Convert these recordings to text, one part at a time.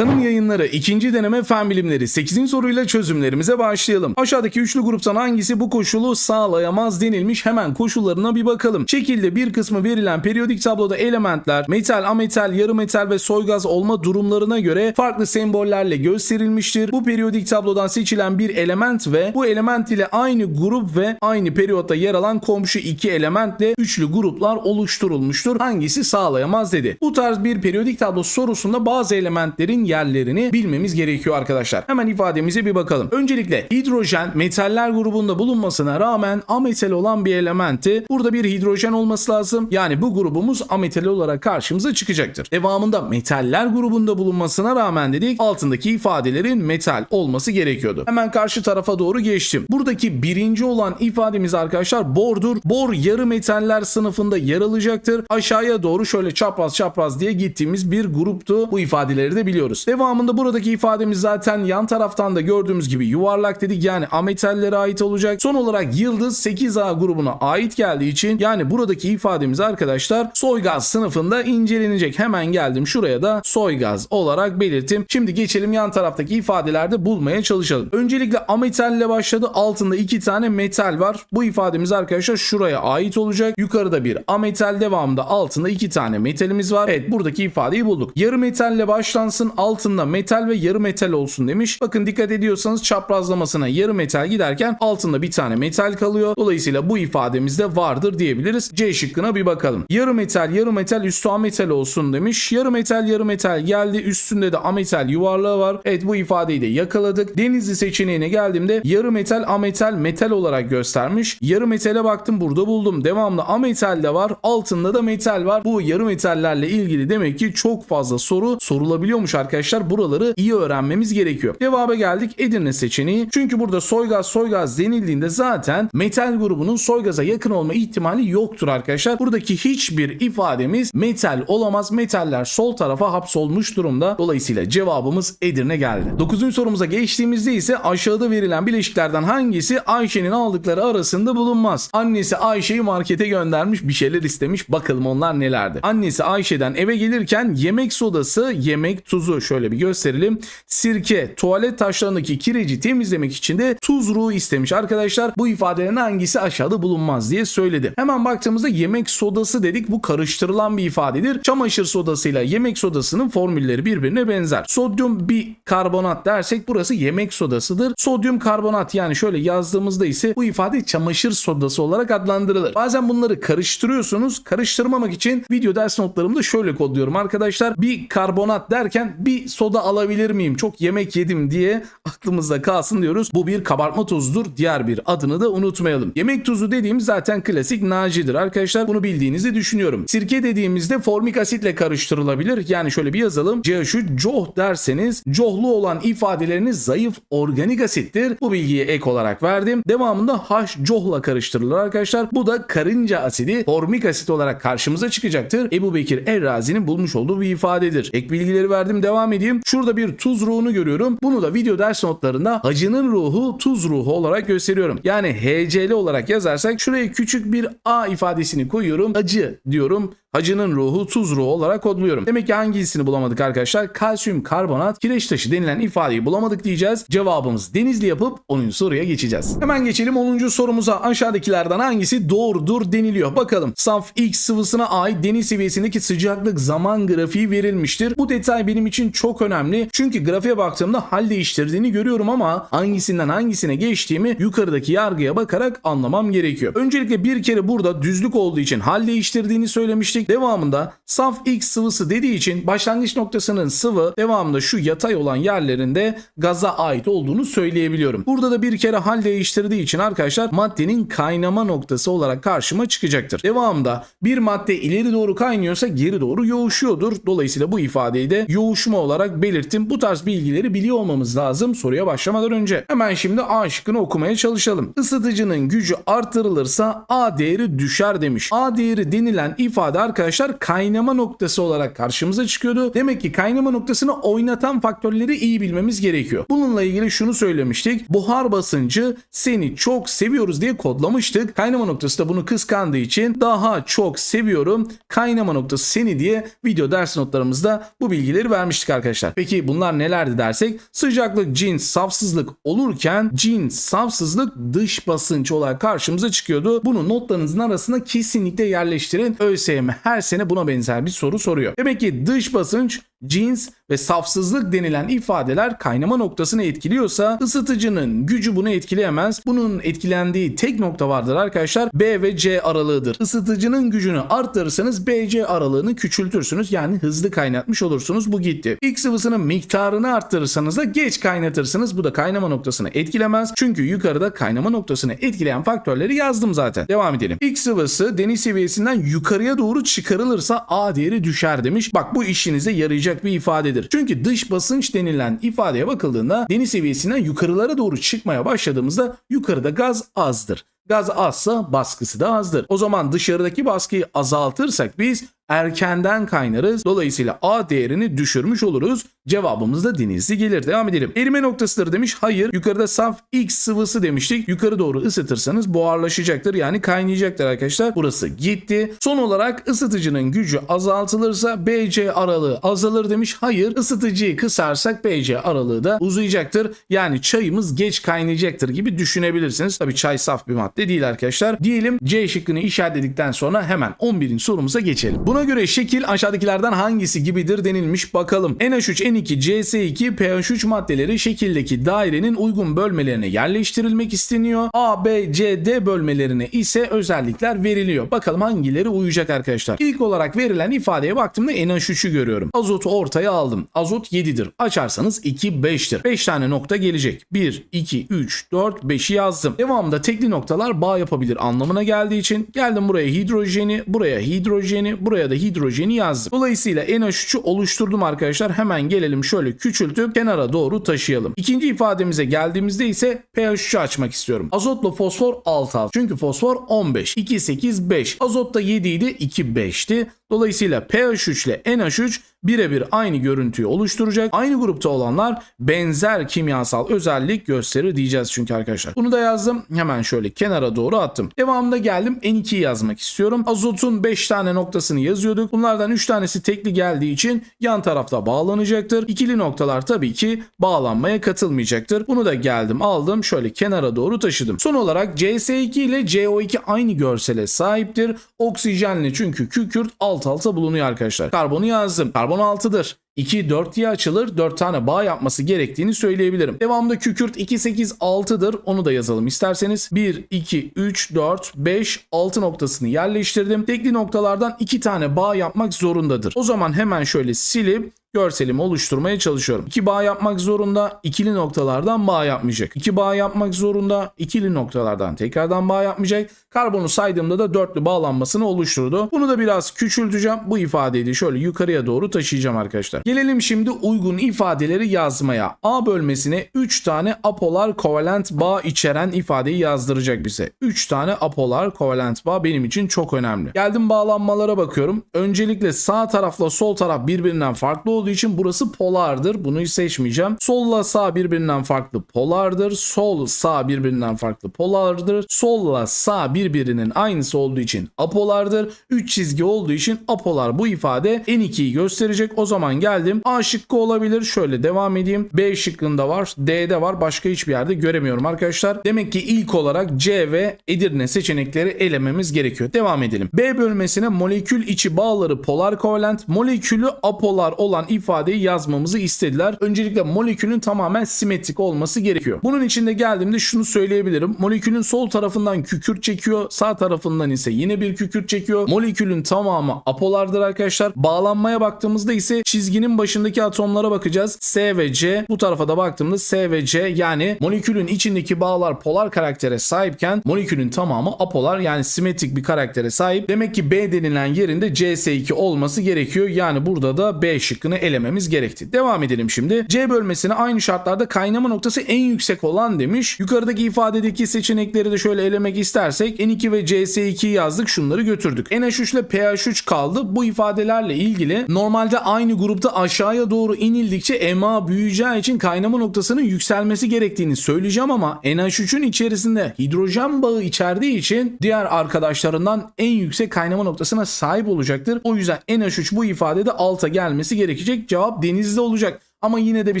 Tanım yayınları ikinci deneme fen bilimleri 8. soruyla çözümlerimize başlayalım. Aşağıdaki üçlü gruptan hangisi bu koşulu sağlayamaz denilmiş hemen koşullarına bir bakalım. Şekilde bir kısmı verilen periyodik tabloda elementler metal, ametal, yarı metal ve soygaz olma durumlarına göre farklı sembollerle gösterilmiştir. Bu periyodik tablodan seçilen bir element ve bu element ile aynı grup ve aynı periyotta yer alan komşu iki elementle üçlü gruplar oluşturulmuştur. Hangisi sağlayamaz dedi. Bu tarz bir periyodik tablo sorusunda bazı elementlerin yerlerini bilmemiz gerekiyor arkadaşlar. Hemen ifademize bir bakalım. Öncelikle hidrojen metaller grubunda bulunmasına rağmen ametal olan bir elementi burada bir hidrojen olması lazım. Yani bu grubumuz ametal olarak karşımıza çıkacaktır. Devamında metaller grubunda bulunmasına rağmen dedik altındaki ifadelerin metal olması gerekiyordu. Hemen karşı tarafa doğru geçtim. Buradaki birinci olan ifademiz arkadaşlar bordur. Bor yarı metaller sınıfında yer alacaktır. Aşağıya doğru şöyle çapraz çapraz diye gittiğimiz bir gruptu. Bu ifadeleri de biliyoruz. Devamında buradaki ifademiz zaten yan taraftan da gördüğümüz gibi yuvarlak dedik. Yani ametallere ait olacak. Son olarak yıldız 8A grubuna ait geldiği için yani buradaki ifademiz arkadaşlar soygaz sınıfında incelenecek. Hemen geldim şuraya da soygaz olarak belirttim. Şimdi geçelim yan taraftaki ifadelerde bulmaya çalışalım. Öncelikle ametalle başladı. Altında iki tane metal var. Bu ifademiz arkadaşlar şuraya ait olacak. Yukarıda bir ametal devamında altında iki tane metalimiz var. Evet buradaki ifadeyi bulduk. Yarı metalle başlansın altında metal ve yarı metal olsun demiş. Bakın dikkat ediyorsanız çaprazlamasına yarı metal giderken altında bir tane metal kalıyor. Dolayısıyla bu ifademizde vardır diyebiliriz. C şıkkına bir bakalım. Yarı metal yarı metal üstü ametal olsun demiş. Yarı metal yarı metal geldi. Üstünde de ametal yuvarlağı var. Evet bu ifadeyi de yakaladık. Denizli seçeneğine geldiğimde yarı metal ametal metal olarak göstermiş. Yarı metale baktım burada buldum. Devamlı ametal de var. Altında da metal var. Bu yarı metallerle ilgili demek ki çok fazla soru sorulabiliyormuş arkadaşlar. Buraları iyi öğrenmemiz gerekiyor. Cevaba geldik Edirne seçeneği. Çünkü burada soygaz soygaz denildiğinde zaten metal grubunun soygaza yakın olma ihtimali yoktur arkadaşlar. Buradaki hiçbir ifademiz metal olamaz. Metaller sol tarafa hapsolmuş durumda. Dolayısıyla cevabımız Edirne geldi. 9. sorumuza geçtiğimizde ise aşağıda verilen bileşiklerden hangisi Ayşe'nin aldıkları arasında bulunmaz? Annesi Ayşe'yi markete göndermiş bir şeyler istemiş. Bakalım onlar nelerdi? Annesi Ayşe'den eve gelirken yemek sodası, yemek tuzu şöyle bir gösterelim. Sirke, tuvalet taşlarındaki kireci temizlemek için de tuz ruhu istemiş. Arkadaşlar bu ifadelerin hangisi aşağıda bulunmaz diye söyledi. Hemen baktığımızda yemek sodası dedik. Bu karıştırılan bir ifadedir. Çamaşır sodasıyla yemek sodasının formülleri birbirine benzer. Sodyum bir karbonat dersek burası yemek sodasıdır. Sodyum karbonat yani şöyle yazdığımızda ise bu ifade çamaşır sodası olarak adlandırılır. Bazen bunları karıştırıyorsunuz. Karıştırmamak için video ders notlarımda şöyle kodluyorum arkadaşlar. Bir karbonat derken bir soda alabilir miyim? Çok yemek yedim diye aklımızda kalsın diyoruz. Bu bir kabartma tozudur. Diğer bir adını da unutmayalım. Yemek tuzu dediğimiz zaten klasik nacidir arkadaşlar. Bunu bildiğinizi düşünüyorum. Sirke dediğimizde formik asitle karıştırılabilir. Yani şöyle bir yazalım. CH3 coh derseniz cohlu olan ifadeleriniz zayıf organik asittir. Bu bilgiyi ek olarak verdim. Devamında H cohla karıştırılır arkadaşlar. Bu da karınca asidi formik asit olarak karşımıza çıkacaktır. Ebu Bekir Errazi'nin bulmuş olduğu bir ifadedir. Ek bilgileri verdim devam edeyim. Şurada bir tuz ruhunu görüyorum. Bunu da video ders notlarında hacının ruhu tuz ruhu olarak gösteriyorum. Yani HCl olarak yazarsak şuraya küçük bir A ifadesini koyuyorum. Hacı diyorum. Hacının ruhu tuz ruhu olarak kodluyorum. Demek ki hangisini bulamadık arkadaşlar? Kalsiyum karbonat kireç taşı denilen ifadeyi bulamadık diyeceğiz. Cevabımız denizli yapıp 10. soruya geçeceğiz. Hemen geçelim 10. sorumuza. Aşağıdakilerden hangisi doğrudur deniliyor. Bakalım. Saf X sıvısına ait deniz seviyesindeki sıcaklık zaman grafiği verilmiştir. Bu detay benim için çok önemli. Çünkü grafiğe baktığımda hal değiştirdiğini görüyorum ama hangisinden hangisine geçtiğimi yukarıdaki yargıya bakarak anlamam gerekiyor. Öncelikle bir kere burada düzlük olduğu için hal değiştirdiğini söylemiştik. Devamında saf X sıvısı dediği için başlangıç noktasının sıvı devamında şu yatay olan yerlerinde gaza ait olduğunu söyleyebiliyorum. Burada da bir kere hal değiştirdiği için arkadaşlar maddenin kaynama noktası olarak karşıma çıkacaktır. Devamında bir madde ileri doğru kaynıyorsa geri doğru yoğuşuyordur. Dolayısıyla bu ifadeyi de yoğuşma olarak belirttim. Bu tarz bilgileri biliyor olmamız lazım soruya başlamadan önce. Hemen şimdi A şıkkını okumaya çalışalım. Isıtıcının gücü artırılırsa A değeri düşer demiş. A değeri denilen ifade arkadaşlar kaynama noktası olarak karşımıza çıkıyordu. Demek ki kaynama noktasını oynatan faktörleri iyi bilmemiz gerekiyor. Bununla ilgili şunu söylemiştik. Buhar basıncı seni çok seviyoruz diye kodlamıştık. Kaynama noktası da bunu kıskandığı için daha çok seviyorum. Kaynama noktası seni diye video ders notlarımızda bu bilgileri vermiştik arkadaşlar. Peki bunlar nelerdi dersek sıcaklık, cins, safsızlık olurken cins, safsızlık dış basınç olarak karşımıza çıkıyordu. Bunu notlarınızın arasına kesinlikle yerleştirin. ÖSYM her sene buna benzer bir soru soruyor. Demek ki dış basınç, cins ve safsızlık denilen ifadeler kaynama noktasını etkiliyorsa ısıtıcının gücü bunu etkileyemez. Bunun etkilendiği tek nokta vardır arkadaşlar. B ve C aralığıdır. Isıtıcının gücünü arttırırsanız BC aralığını küçültürsünüz. Yani hızlı kaynatmış olursunuz. Bu gitti. X sıvısının miktarını arttırırsanız da geç kaynatırsınız. Bu da kaynama noktasını etkilemez. Çünkü yukarıda kaynama noktasını etkileyen faktörleri yazdım zaten. Devam edelim. X sıvısı deniz seviyesinden yukarıya doğru çıkarılırsa A değeri düşer demiş. Bak bu işinize yarayacak bir ifadedir. Çünkü dış basınç denilen ifadeye bakıldığında deniz seviyesinden yukarılara doğru çıkmaya başladığımızda yukarıda gaz azdır. Gaz azsa baskısı da azdır. O zaman dışarıdaki baskıyı azaltırsak biz erkenden kaynarız. Dolayısıyla A değerini düşürmüş oluruz. Cevabımız da denizli gelir. Devam edelim. Erime noktasıdır demiş. Hayır. Yukarıda saf X sıvısı demiştik. Yukarı doğru ısıtırsanız buharlaşacaktır. Yani kaynayacaktır arkadaşlar. Burası gitti. Son olarak ısıtıcının gücü azaltılırsa BC aralığı azalır demiş. Hayır. Isıtıcıyı kısarsak BC aralığı da uzayacaktır. Yani çayımız geç kaynayacaktır gibi düşünebilirsiniz. Tabii çay saf bir madde değil arkadaşlar. Diyelim C şıkkını işaretledikten sonra hemen 11. sorumuza geçelim. Buna göre şekil aşağıdakilerden hangisi gibidir denilmiş bakalım. NH3, N2, CS2, pH3 maddeleri şekildeki dairenin uygun bölmelerine yerleştirilmek isteniyor. A, B, C, D bölmelerine ise özellikler veriliyor. Bakalım hangileri uyacak arkadaşlar. İlk olarak verilen ifadeye baktığımda NH3'ü görüyorum. Azotu ortaya aldım. Azot 7'dir. Açarsanız 2, 5'tir. 5 tane nokta gelecek. 1, 2, 3, 4, 5'i yazdım. Devamında tekli noktalar bağ yapabilir anlamına geldiği için geldim buraya hidrojeni, buraya hidrojeni, buraya da hidrojeni yazdım. Dolayısıyla NH3'ü oluşturdum arkadaşlar. Hemen gelelim şöyle küçültüp kenara doğru taşıyalım. İkinci ifademize geldiğimizde ise pH3'ü açmak istiyorum. Azotla fosfor 6 al. Çünkü fosfor 15. 2, 8, 5. Azot da 7 idi. 2, 5'ti. Dolayısıyla pH3 ile NH3 birebir aynı görüntüyü oluşturacak. Aynı grupta olanlar benzer kimyasal özellik gösterir diyeceğiz çünkü arkadaşlar. Bunu da yazdım. Hemen şöyle kenara doğru attım. Devamında geldim N2'yi yazmak istiyorum. Azotun 5 tane noktasını yazıyorduk. Bunlardan 3 tanesi tekli geldiği için yan tarafta bağlanacaktır. İkili noktalar tabii ki bağlanmaya katılmayacaktır. Bunu da geldim aldım şöyle kenara doğru taşıdım. Son olarak CS2 ile CO2 aynı görsele sahiptir. Oksijenli çünkü kükürt alt alta bulunuyor arkadaşlar. Karbonu yazdım. Karbon 6'dır. 2 4 diye açılır 4 tane bağ yapması gerektiğini söyleyebilirim. Devamında kükürt 2 8 6'dır. Onu da yazalım isterseniz. 1 2 3 4 5 6 noktasını yerleştirdim. Tekli noktalardan 2 tane bağ yapmak zorundadır. O zaman hemen şöyle silip görselimi oluşturmaya çalışıyorum. İki bağ yapmak zorunda, ikili noktalardan bağ yapmayacak. İki bağ yapmak zorunda, ikili noktalardan tekrardan bağ yapmayacak. Karbonu saydığımda da dörtlü bağlanmasını oluşturdu. Bunu da biraz küçülteceğim. Bu ifadeyi de şöyle yukarıya doğru taşıyacağım arkadaşlar. Gelelim şimdi uygun ifadeleri yazmaya. A bölmesine 3 tane apolar kovalent bağ içeren ifadeyi yazdıracak bize. 3 tane apolar kovalent bağ benim için çok önemli. Geldim bağlanmalara bakıyorum. Öncelikle sağ tarafla sol taraf birbirinden farklı olduğu için burası polardır. Bunu seçmeyeceğim. Solla sağ birbirinden farklı polardır. Sol sağ birbirinden farklı polardır. Solla sağ birbirinin aynısı olduğu için apolardır. 3 çizgi olduğu için apolar bu ifade N2'yi gösterecek. O zaman geldim. A şıkkı olabilir. Şöyle devam edeyim. B şıkkında var. D'de var. Başka hiçbir yerde göremiyorum arkadaşlar. Demek ki ilk olarak C ve Edirne seçenekleri elememiz gerekiyor. Devam edelim. B bölmesine molekül içi bağları polar kovalent, molekülü apolar olan ifadeyi yazmamızı istediler. Öncelikle molekülün tamamen simetrik olması gerekiyor. Bunun için de geldiğimde şunu söyleyebilirim. Molekülün sol tarafından kükürt çekiyor, sağ tarafından ise yine bir kükürt çekiyor. Molekülün tamamı apolardır arkadaşlar. Bağlanmaya baktığımızda ise çizginin başındaki atomlara bakacağız. S ve C. Bu tarafa da baktığımda S ve C yani molekülün içindeki bağlar polar karaktere sahipken molekülün tamamı apolar yani simetrik bir karaktere sahip. Demek ki B denilen yerinde CS2 olması gerekiyor. Yani burada da B şıkkını elememiz gerekti. Devam edelim şimdi. C bölmesine aynı şartlarda kaynama noktası en yüksek olan demiş. Yukarıdaki ifadedeki seçenekleri de şöyle elemek istersek N2 ve CS2'yi yazdık şunları götürdük. NH3 ile pH3 kaldı. Bu ifadelerle ilgili normalde aynı grupta aşağıya doğru inildikçe MA büyüyeceği için kaynama noktasının yükselmesi gerektiğini söyleyeceğim ama NH3'ün içerisinde hidrojen bağı içerdiği için diğer arkadaşlarından en yüksek kaynama noktasına sahip olacaktır. O yüzden NH3 bu ifadede alta gelmesi gerekecek. Cevap denizde olacak. Ama yine de bir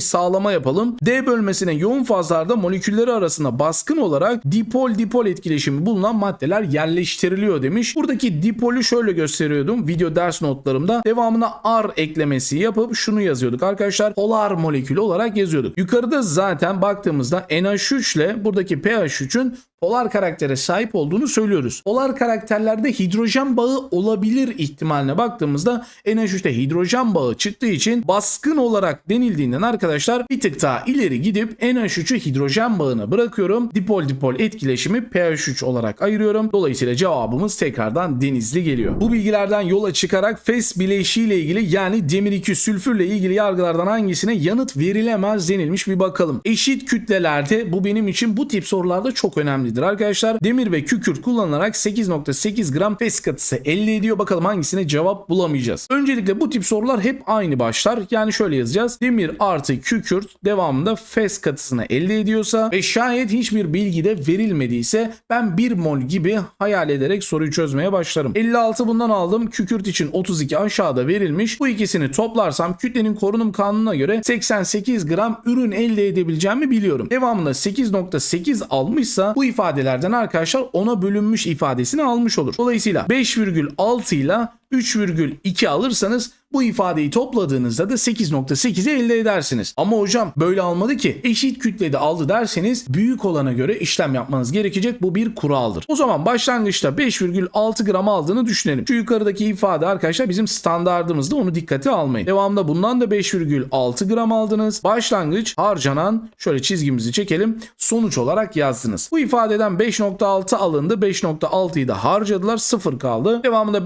sağlama yapalım. D bölmesine yoğun fazlarda molekülleri arasında baskın olarak dipol dipol etkileşimi bulunan maddeler yerleştiriliyor demiş. Buradaki dipolü şöyle gösteriyordum video ders notlarımda. Devamına R eklemesi yapıp şunu yazıyorduk arkadaşlar. Polar molekülü olarak yazıyorduk. Yukarıda zaten baktığımızda NH3 ile buradaki pH3'ün polar karaktere sahip olduğunu söylüyoruz. Polar karakterlerde hidrojen bağı olabilir ihtimaline baktığımızda NH3'te hidrojen bağı çıktığı için baskın olarak denildiğinden arkadaşlar bir tık daha ileri gidip NH3'ü hidrojen bağına bırakıyorum. Dipol dipol etkileşimi pH3 olarak ayırıyorum. Dolayısıyla cevabımız tekrardan denizli geliyor. Bu bilgilerden yola çıkarak FES bileşiği ile ilgili yani demir 2 sülfürle ilgili yargılardan hangisine yanıt verilemez denilmiş bir bakalım. Eşit kütlelerde bu benim için bu tip sorularda çok önemlidir arkadaşlar. Demir ve kükürt kullanılarak 8.8 gram FES katısı elde ediyor. Bakalım hangisine cevap bulamayacağız. Öncelikle bu tip sorular hep aynı başlar. Yani şöyle yazacağız. Demir artı kükürt devamında FES katısını elde ediyorsa ve şayet hiçbir bilgi de verilmediyse ben 1 mol gibi hayal ederek soruyu çözmeye başlarım. 56 bundan aldım. Kükürt için 32 aşağıda verilmiş. Bu ikisini toplarsam kütlenin korunum kanununa göre 88 gram ürün elde edebileceğimi biliyorum. Devamında 8.8 almışsa bu ifadelerden arkadaşlar ona bölünmüş ifadesini almış olur. Dolayısıyla 5,6 ile 3,2 alırsanız bu ifadeyi topladığınızda da 8.8'i elde edersiniz. Ama hocam böyle almadı ki eşit kütlede aldı derseniz büyük olana göre işlem yapmanız gerekecek. Bu bir kuraldır. O zaman başlangıçta 5,6 gram aldığını düşünelim. Şu yukarıdaki ifade arkadaşlar bizim standardımızda onu dikkate almayın. Devamında bundan da 5,6 gram aldınız. Başlangıç harcanan şöyle çizgimizi çekelim. Sonuç olarak yazdınız. Bu ifadeden 5.6 alındı. 5.6'yı da harcadılar. 0 kaldı. Devamında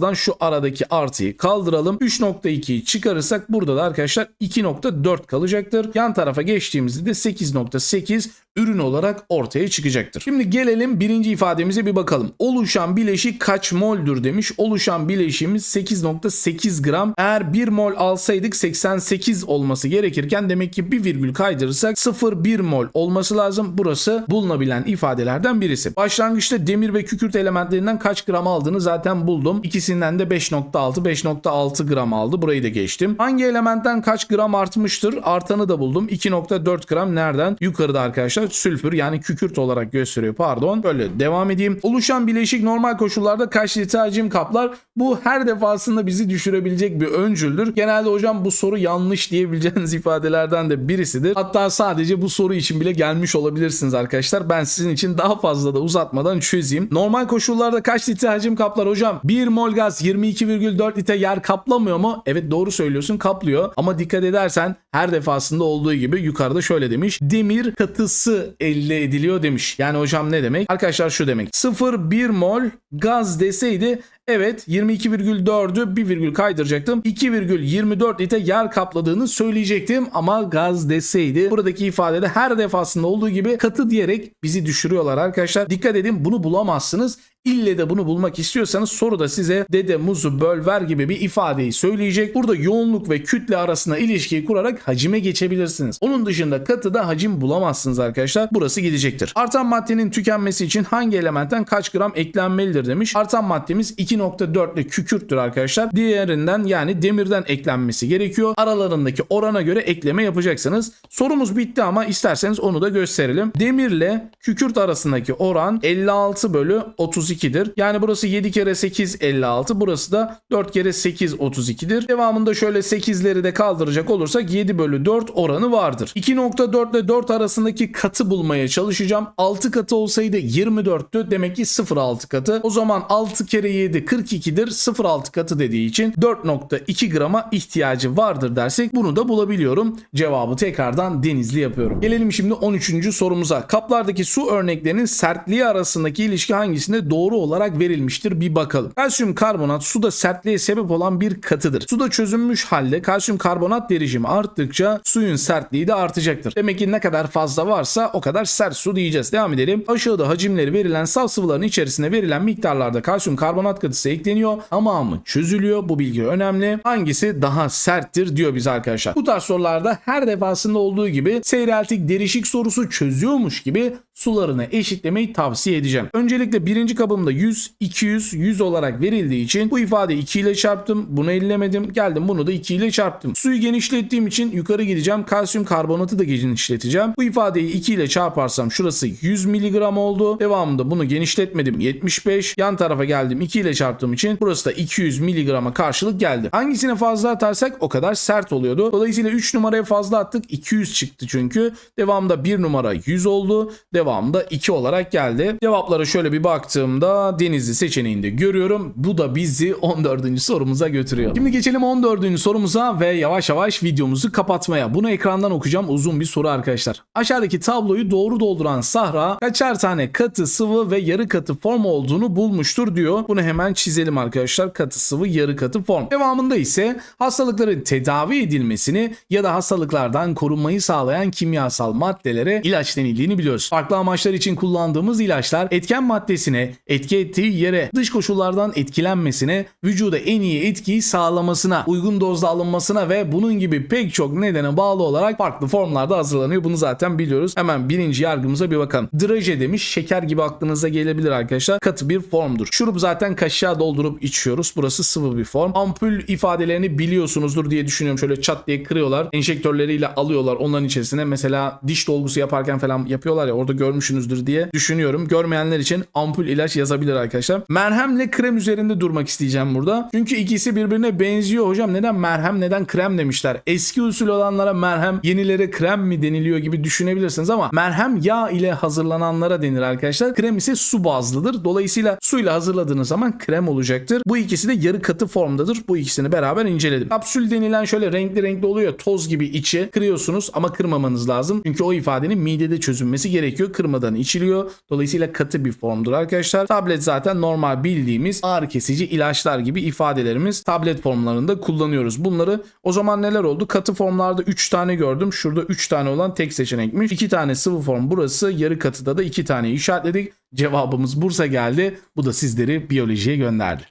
5.6'dan şu aradaki artıyı kaldıralım. 3.2'yi çıkarırsak burada da arkadaşlar 2.4 kalacaktır. Yan tarafa geçtiğimizde de 8.8 ürün olarak ortaya çıkacaktır. Şimdi gelelim birinci ifademize bir bakalım. Oluşan bileşik kaç moldür demiş. Oluşan bileşiğimiz 8.8 gram. Eğer 1 mol alsaydık 88 olması gerekirken demek ki bir virgül kaydırırsak 0,1 mol olması lazım. Burası bulunabilen ifadelerden birisi. Başlangıçta demir ve kükürt elementlerinden kaç gram aldığını zaten buldum. İkisinden de 5.6 5.6 gram aldı. Burayı da geçtim. Hangi elementten kaç gram artmıştır? Artanı da buldum. 2.4 gram nereden? Yukarıda arkadaşlar sülfür yani kükürt olarak gösteriyor pardon. Böyle devam edeyim. Oluşan bileşik normal koşullarda kaç litre hacim kaplar? Bu her defasında bizi düşürebilecek bir öncüldür. Genelde hocam bu soru yanlış diyebileceğiniz ifadelerden de birisidir. Hatta sadece bu soru için bile gelmiş olabilirsiniz arkadaşlar. Ben sizin için daha fazla da uzatmadan çözeyim. Normal koşullarda kaç litre hacim kaplar hocam? 1 mol gaz 22,4 litre yer kaplamıyor mu? Evet doğru söylüyorsun kaplıyor. Ama dikkat edersen her defasında olduğu gibi yukarıda şöyle demiş. Demir katısı elde ediliyor demiş. Yani hocam ne demek? Arkadaşlar şu demek. 0,1 mol gaz deseydi Evet 22,4'ü bir virgül kaydıracaktım. 2,24 litre yer kapladığını söyleyecektim ama gaz deseydi buradaki ifadede her defasında olduğu gibi katı diyerek bizi düşürüyorlar arkadaşlar. Dikkat edin bunu bulamazsınız. İlle de bunu bulmak istiyorsanız soruda size dede muzu böl ver gibi bir ifadeyi söyleyecek. Burada yoğunluk ve kütle arasında ilişkiyi kurarak hacime geçebilirsiniz. Onun dışında katıda hacim bulamazsınız arkadaşlar. Burası gidecektir. Artan maddenin tükenmesi için hangi elementten kaç gram eklenmelidir demiş. Artan maddemiz 2.4'lü kükürttür arkadaşlar. Diğerinden yani demirden eklenmesi gerekiyor. Aralarındaki orana göre ekleme yapacaksınız. Sorumuz bitti ama isterseniz onu da gösterelim. Demirle kükürt arasındaki oran 56 bölü 30 32'dir. Yani burası 7 kere 8 56. Burası da 4 kere 8 32'dir. Devamında şöyle 8'leri de kaldıracak olursak 7 bölü 4 oranı vardır. 2.4 ile 4 arasındaki katı bulmaya çalışacağım. 6 katı olsaydı 24'tü. Demek ki 0.6 katı. O zaman 6 kere 7 42'dir 0.6 katı dediği için 4.2 grama ihtiyacı vardır dersek bunu da bulabiliyorum. Cevabı tekrardan denizli yapıyorum. Gelelim şimdi 13. sorumuza. Kaplardaki su örneklerinin sertliği arasındaki ilişki hangisinde doğru olarak verilmiştir bir bakalım. Kalsiyum karbonat suda sertliğe sebep olan bir katıdır. Suda çözünmüş halde kalsiyum karbonat derişimi arttıkça suyun sertliği de artacaktır. Demek ki ne kadar fazla varsa o kadar sert su diyeceğiz. Devam edelim. Aşağıda hacimleri verilen saf sıvıların içerisine verilen miktarlarda kalsiyum karbonat katısı ekleniyor. Tamamı çözülüyor. Bu bilgi önemli. Hangisi daha serttir diyor bize arkadaşlar. Bu tarz sorularda her defasında olduğu gibi seyreltik derişik sorusu çözüyormuş gibi sularını eşitlemeyi tavsiye edeceğim. Öncelikle birinci kabımda 100, 200, 100 olarak verildiği için bu ifadeyi 2 ile çarptım. Bunu ellemedim. Geldim bunu da 2 ile çarptım. Suyu genişlettiğim için yukarı gideceğim. Kalsiyum karbonatı da genişleteceğim. Bu ifadeyi 2 ile çarparsam şurası 100 mg oldu. Devamında bunu genişletmedim. 75. Yan tarafa geldim. 2 ile çarptığım için burası da 200 mg'a karşılık geldi. Hangisine fazla atarsak o kadar sert oluyordu. Dolayısıyla 3 numaraya fazla attık. 200 çıktı çünkü. Devamında 1 numara 100 oldu. Devamında 2 olarak geldi. Cevaplara şöyle bir baktığımda Denizli seçeneğinde görüyorum. Bu da bizi 14. sorumuza götürüyor. Şimdi geçelim 14. sorumuza ve yavaş yavaş videomuzu kapatmaya. Bunu ekrandan okuyacağım. Uzun bir soru arkadaşlar. Aşağıdaki tabloyu doğru dolduran Sahra kaçar tane katı sıvı ve yarı katı form olduğunu bulmuştur diyor. Bunu hemen çizelim arkadaşlar. Katı sıvı yarı katı form. Devamında ise hastalıkların tedavi edilmesini ya da hastalıklardan korunmayı sağlayan kimyasal maddelere ilaç denildiğini biliyoruz. Farklı amaçlar için kullandığımız ilaçlar etken maddesine, etki ettiği yere, dış koşullardan etkilenmesine, vücuda en iyi etkiyi sağlamasına, uygun dozda alınmasına ve bunun gibi pek çok nedene bağlı olarak farklı formlarda hazırlanıyor. Bunu zaten biliyoruz. Hemen birinci yargımıza bir bakalım. Draje demiş. Şeker gibi aklınıza gelebilir arkadaşlar. Katı bir formdur. Şurup zaten kaşığa doldurup içiyoruz. Burası sıvı bir form. Ampul ifadelerini biliyorsunuzdur diye düşünüyorum. Şöyle çat diye kırıyorlar. Enjektörleriyle alıyorlar onların içerisine. Mesela diş dolgusu yaparken falan yapıyorlar ya orada görmüşsünüzdür diye düşünüyorum. Görmeyenler için ampul ilaç yazabilir arkadaşlar. Merhemle krem üzerinde durmak isteyeceğim burada. Çünkü ikisi birbirine benziyor hocam. Neden merhem neden krem demişler. Eski usul olanlara merhem yenilere krem mi deniliyor gibi düşünebilirsiniz ama merhem yağ ile hazırlananlara denir arkadaşlar. Krem ise su bazlıdır. Dolayısıyla suyla hazırladığınız zaman krem olacaktır. Bu ikisi de yarı katı formdadır. Bu ikisini beraber inceledim. Kapsül denilen şöyle renkli renkli oluyor. Toz gibi içi. Kırıyorsunuz ama kırmamanız lazım. Çünkü o ifadenin midede çözünmesi gerekiyor. Kırmadan içiliyor. Dolayısıyla katı bir formdur arkadaşlar. Tablet zaten normal bildiğimiz ağrı kesici ilaçlar gibi ifadelerimiz tablet formlarında kullanıyoruz. Bunları o zaman neler oldu? Katı formlarda 3 tane gördüm. Şurada 3 tane olan tek seçenekmiş. 2 tane sıvı form burası. Yarı katıda da 2 tane işaretledik. Cevabımız Bursa geldi. Bu da sizleri biyolojiye gönderdi.